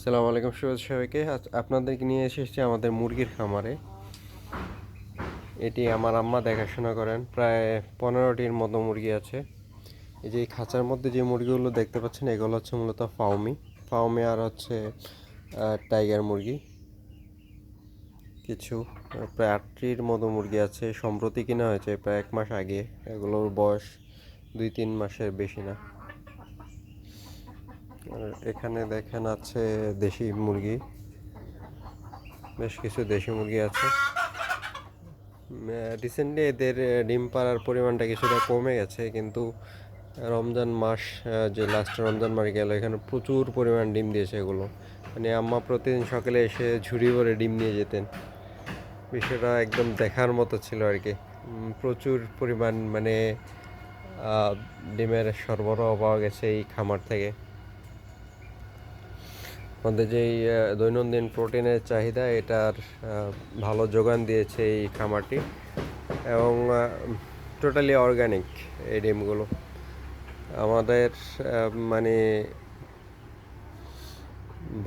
আসসালামু আলাইকুম সুরজ সবাইকে। আপনাদেরকে নিয়ে এসেছি আমাদের মুরগির খামারে। এটি আমার আম্মা দেখাশোনা করেন। প্রায় পনেরোটির মতো মুরগি আছে। এই যে খাঁচার মধ্যে যে মুরগিগুলো দেখতে পাচ্ছেন, এগুলো হচ্ছে মূলত ফাউমি ফাউমি আর হচ্ছে টাইগার মুরগি। কিছু প্রায় আটটির মতো মুরগি আছে। সম্প্রতি কিনা হয়েছে প্রায় এক মাস আগে। এগুলোর বয়স দুই তিন মাসের বেশি না। আর এখানে দেখেন আছে দেশি মুরগি। বেশ কিছু দেশি মুরগি আছে। রিসেন্টলি এদের ডিম পাড়ার পরিমাণটা কিছুটা কমে গেছে, কিন্তু রমজান মাস যে লাস্ট রমজান মাস গেল, এখানে প্রচুর পরিমাণ ডিম দিয়েছে এগুলো। মানে আম্মা প্রতিদিন সকালে এসে ঝুড়ি ভরে ডিম নিয়ে যেতেন। বিষয়টা একদম দেখার মতো ছিল আর কি। প্রচুর পরিমাণ মানে ডিমের সরবরাহ পাওয়া গেছে এই খামার থেকে। আমাদের যেই দৈনন্দিন প্রোটিনের চাহিদা, এটার ভালো যোগান দিয়েছে এই খামারটি এবং টোটালি অর্গানিক এই ডিমগুলো। আমাদের মানে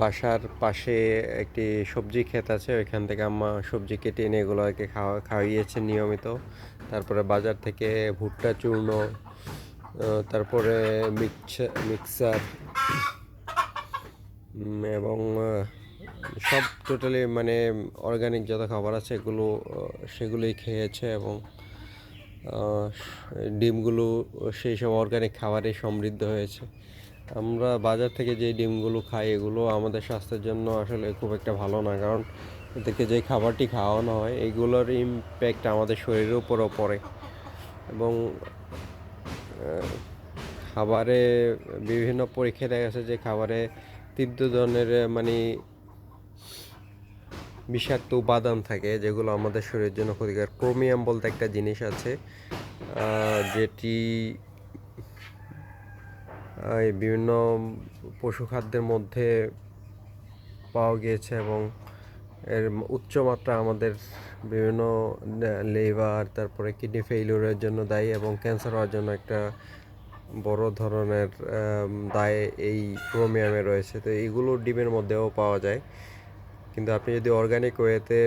বাসার পাশে একটি সবজি ক্ষেত আছে, ওইখান থেকে আম্মা সবজি কেটে এনে এগুলোকে খাওয়া খাওয়িয়েছে নিয়মিত। তারপরে বাজার থেকে ভুট্টা চূর্ণ তারপরে মিক্স, মিক্সার এবং সব টোটালি মানে অর্গানিক যত খাবার আছে এগুলো সেগুলোই খেয়েছে এবং ডিমগুলো, সেই সব অর্গানিক খাবারে সমৃদ্ধ হয়েছে। আমরা বাজার থেকে যে ডিমগুলো খাই এগুলো আমাদের স্বাস্থ্যের জন্য আসলে খুব একটা ভালো না, কারণ এদেরকে যে খাবারটি খাওয়ানো হয়, এগুলোর ইমপ্যাক্ট আমাদের শরীরের উপরও পড়ে। এবং খাবারে বিভিন্ন পরীক্ষায় দেখা গেছে যে খাবারে তীব্র ধরনের মানে বিষাক্ত উপাদান থাকে, যেগুলো আমাদের শরীরের জন্য ক্ষতিকর। ক্রোমিয়াম বলতে একটা জিনিস আছে যেটি বিভিন্ন পশু খাদ্যের মধ্যে পাওয়া গিয়েছে এবং এর উচ্চ মাত্রা আমাদের বিভিন্ন লিভার, তারপরে কিডনি ফেইলিউরের জন্য দায়ী এবং ক্যান্সার হওয়ার জন্য একটা বড় ধরনের দায় এই ক্রোমিয়ামে রয়েছে। তো এইগুলো ডিমের মধ্যেও পাওয়া যায়। কিন্তু আপনি যদি অর্গানিক ওয়েতে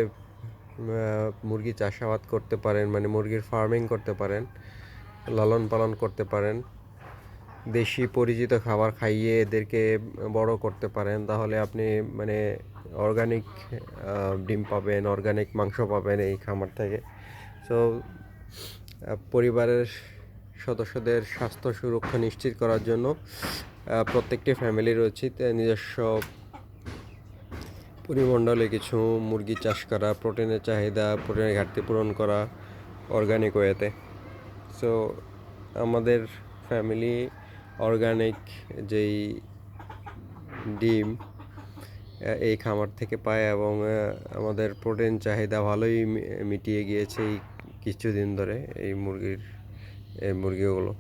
মুরগি চাষাবাদ করতে পারেন মানে মুরগির ফার্মিং করতে পারেন, লালন পালন করতে পারেন, দেশি পরিচিত খাবার খাইয়ে এদেরকে বড় করতে পারেন, তাহলে আপনি মানে অর্গানিক ডিম পাবেন অর্গানিক মাংস পাবেন এই খামার থেকে। সো পরিবারের সদস্যদের স্বাস্থ্য সুরক্ষা নিশ্চিত করার জন্য প্রত্যেকটি ফ্যামিলির উচিত নিজস্ব পরিমণ্ডলে কিছু মুরগি চাষ করা, প্রোটিনের চাহিদা, প্রোটিনের ঘাটতি পূরণ করা অর্গানিক ওয়েতে সো আমাদের ফ্যামিলি অর্গানিক যেই ডিম এই খামার থেকে পায় এবং আমাদের প্রোটিন চাহিদা ভালোই মিটিয়ে গিয়েছে এই কিছুদিন ধরে এই মুরগির এই মুরগিগুলো